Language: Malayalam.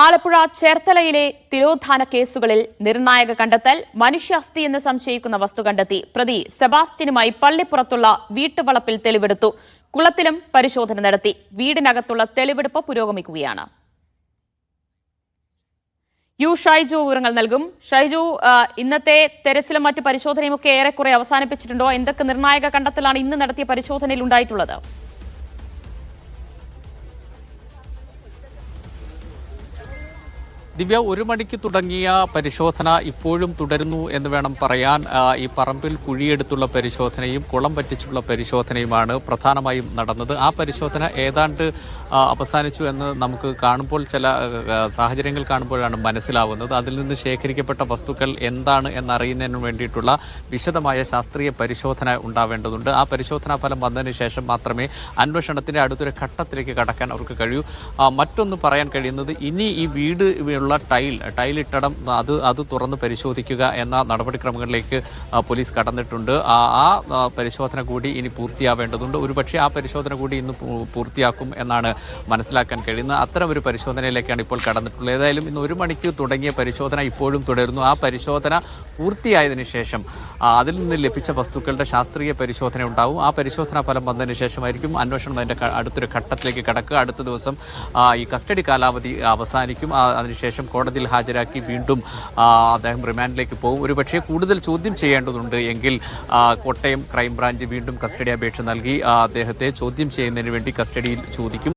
ആലപ്പുഴ ചേർത്തലയിലെ തിരോധാന കേസുകളിൽ നിർണായക കണ്ടെത്തൽ മനുഷ്യാസ്തി എന്ന് സംശയിക്കുന്ന വസ്തു കണ്ടെത്തി. പ്രതി സെബാസ്റ്റ്യനുമായി പള്ളിപ്പുറത്തുള്ള വീട്ടുവളപ്പിൽ തെളിവെടുത്തു. കുളത്തിലും പരിശോധന നടത്തി. വീടിനകത്തുള്ള തെളിവെടുപ്പ് പുരോഗമിക്കുകയാണ്. യു ഷൈജു വിവരങ്ങൾ നൽകും. ഷൈജു ഇന്നത്തെ തെരച്ചിലും മറ്റ് പരിശോധനയും ഒക്കെ ഏറെക്കുറെ അവസാനിപ്പിച്ചിട്ടുണ്ടോ? എന്തൊക്കെ നിർണായക കണ്ടെത്തലാണ് ഇന്ന് നടത്തിയ പരിശോധനയിൽ ഉണ്ടായിട്ടുള്ളത്? ദിവ്യ ഒരു മണിക്ക് തുടങ്ങിയ പരിശോധന ഇപ്പോഴും തുടരുന്നു എന്ന് വേണം പറയാൻ. ഈ പറമ്പിൽ കുഴിയെടുത്തുള്ള പരിശോധനയും കുളം പറ്റിച്ചുള്ള പരിശോധനയുമാണ് പ്രധാനമായും നടന്നത്. ആ പരിശോധന ഏതാണ്ട് അവസാനിച്ചു എന്ന് നമുക്ക് കാണുമ്പോൾ ചില സാഹചര്യങ്ങൾ കാണുമ്പോഴാണ് മനസ്സിലാവുന്നത്. അതിൽ നിന്ന് ശേഖരിക്കപ്പെട്ട വസ്തുക്കൾ എന്താണ് എന്നറിയുന്നതിന് വേണ്ടിയിട്ടുള്ള വിശദമായ ശാസ്ത്രീയ പരിശോധന ഉണ്ടാവേണ്ടതുണ്ട്. ആ പരിശോധനാ ഫലം വന്നതിന് ശേഷം മാത്രമേ അന്വേഷണത്തിന്റെ അടുത്തൊരു ഘട്ടത്തിലേക്ക് കടക്കാൻ അവർക്ക് കഴിയൂ. മറ്റൊന്ന് പറയാൻ കഴിയുന്നത് ഇനി ഈ വീട് ഉള്ള ടൈൽ ടൈൽ ഇട്ടടം അത് അത് തുറന്ന് പരിശോധിക്കുക എന്ന നടപടിക്രമങ്ങളിലേക്ക് പോലീസ് കടന്നിട്ടുണ്ട്. ആ പരിശോധന കൂടി ഇനി പൂർത്തിയാവേണ്ടതുണ്ട്. ഒരുപക്ഷെ ആ പരിശോധന കൂടി ഇന്ന് പൂർത്തിയാക്കും എന്നാണ് മനസ്സിലാക്കാൻ കഴിയുന്നത്. അത്തരം ഒരു പരിശോധനയിലേക്കാണ് ഇപ്പോൾ കടന്നിട്ടുള്ളത്. ഏതായാലും ഇന്ന് ഒരു മണിക്ക് തുടങ്ങിയ പരിശോധന ഇപ്പോഴും തുടരുന്നു. ആ പരിശോധന പൂർത്തിയായതിനു ശേഷം അതിൽ നിന്ന് ലഭിച്ച വസ്തുക്കളുടെ ശാസ്ത്രീയ പരിശോധന ഉണ്ടാവും. ആ പരിശോധനാ ഫലം വന്നതിന് ശേഷമായിരിക്കും അന്വേഷണം അതിന്റെ അടുത്തൊരു ഘട്ടത്തിലേക്ക് കടക്കുക. അടുത്ത ദിവസം ഈ കസ്റ്റഡി കാലാവധി അവസാനിക്കും. ആ, അതിനുശേഷം കോടതിയിൽ ഹാജരാക്കി വീണ്ടും അദ്ദേഹം റിമാൻഡിലേക്ക് പോകും. ഒരുപക്ഷെ കൂടുതൽ ചോദ്യം ചെയ്യേണ്ടതുണ്ട് എങ്കിൽ കോട്ടയം ക്രൈംബ്രാഞ്ച് വീണ്ടും കസ്റ്റഡി അപേക്ഷ നൽകി അദ്ദേഹത്തെ ചോദ്യം ചെയ്യുന്നതിന് വേണ്ടി കസ്റ്റഡിയിൽ ചോദിക്കും.